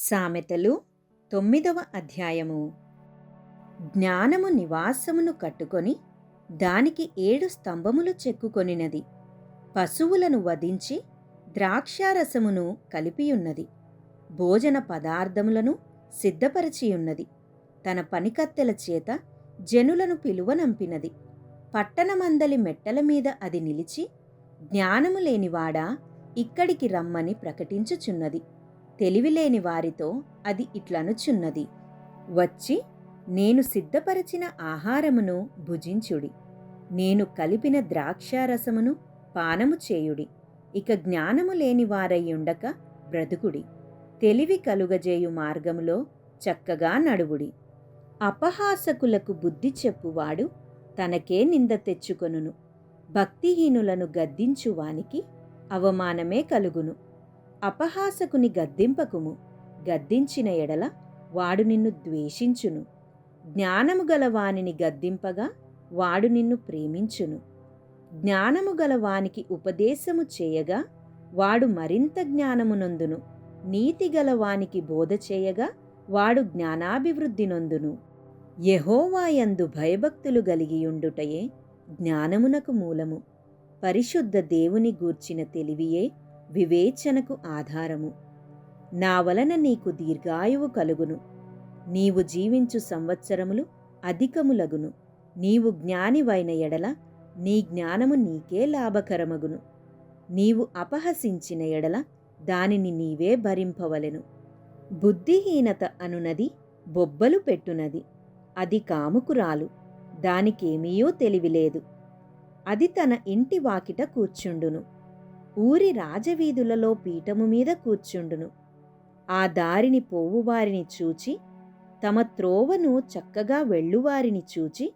సామెతలు తొమ్మిదవ అధ్యాయము. జ్ఞానము నివాసమును కట్టుకొని దానికి ఏడు స్తంభములు చెక్కుకొనినది. పశువులను వధించి ద్రాక్షారసమును కలిపియున్నది. భోజన పదార్థములను సిద్ధపరచియున్నది. తన పనికత్తెల చేత జనులను పిలువనంపినది పట్టణమందలి మెట్టల మీద అది నిలిచి జ్ఞానము లేనివాడా ఇక్కడికి రమ్మని ప్రకటించుచున్నది. తెలివిలేని వారితో అది ఇట్లనుచున్నది. వచ్చి నేను సిద్ధపరచిన ఆహారమును భుజించుడి. నేను కలిపిన ద్రాక్షారసమును పానము చేయుడి. ఇక జ్ఞానము లేని వారయ్యుండక బ్రతుకుడి. తెలివి కలుగజేయు మార్గములో చక్కగా నడువుడి. అపహాసకులకు బుద్ధి చెప్పువాడు తనకే నింద తెచ్చుకొనును. భక్తిహీనులను గద్దించువానికి అవమానమే కలుగును. అపహాసకుని గద్దింపకుము. గద్దించిన ఎడల వాడు నిన్ను ద్వేషించును. జ్ఞానము గల వానిని గద్దింపగా వాడు నిన్ను ప్రేమించును. జ్ఞానము గల వానికి ఉపదేశము చేయగా వాడు మరింత జ్ఞానమునందును నీతి గల వానికి బోధ చేయగా వాడు జ్ఞానాభివృద్ధి నొందును. యహోవాయందు భయభక్తులు కలిగియుండుటయే జ్ఞానమునకు మూలము. పరిశుద్ధ దేవుని గూర్చిన తెలివియే వివేచనకు ఆధారము. నా వలన నీకు దీర్ఘాయువు కలుగును. నీవు జీవించు సంవత్సరములు అధికములగును. నీవు జ్ఞానివైన ఎడల నీ జ్ఞానము నీకే లాభకరమగును. నీవు అపహసించిన ఎడల దానిని నీవే భరింపవలెను. బుద్ధిహీనత అనునది బొబ్బలు పెట్టునది. అది కాముకురాలు దానికేమీయూ తెలివిలేదు. అది తన ఇంటి వాకిట కూర్చుండును. ఊరి రాజవీధులలో పీఠము మీద కూర్చుండును. ఆ దారిని పోవువారిని చూచి తమ త్రోవను చక్కగా వెళ్ళువారిని చూచి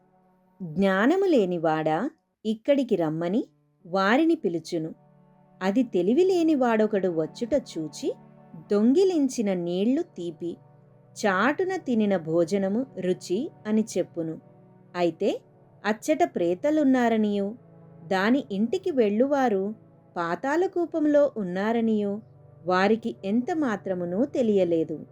జ్ఞానము లేనివాడా ఇక్కడికి రమ్మని వారిని పిలుచును. అది తెలివి లేనివాడొకడు వచ్చుట చూచి దొంగిలించిన నీళ్ళు తీపి చాటున తినిన భోజనము రుచి అని చెప్పును. అయితే అచ్చట ప్రేతలున్నారనియో దాని ఇంటికి వెళ్ళువారు పాతాళకూపంలో ఉన్నారనియో? వారికి ఎంత మాత్రమునూ తెలియలేదు.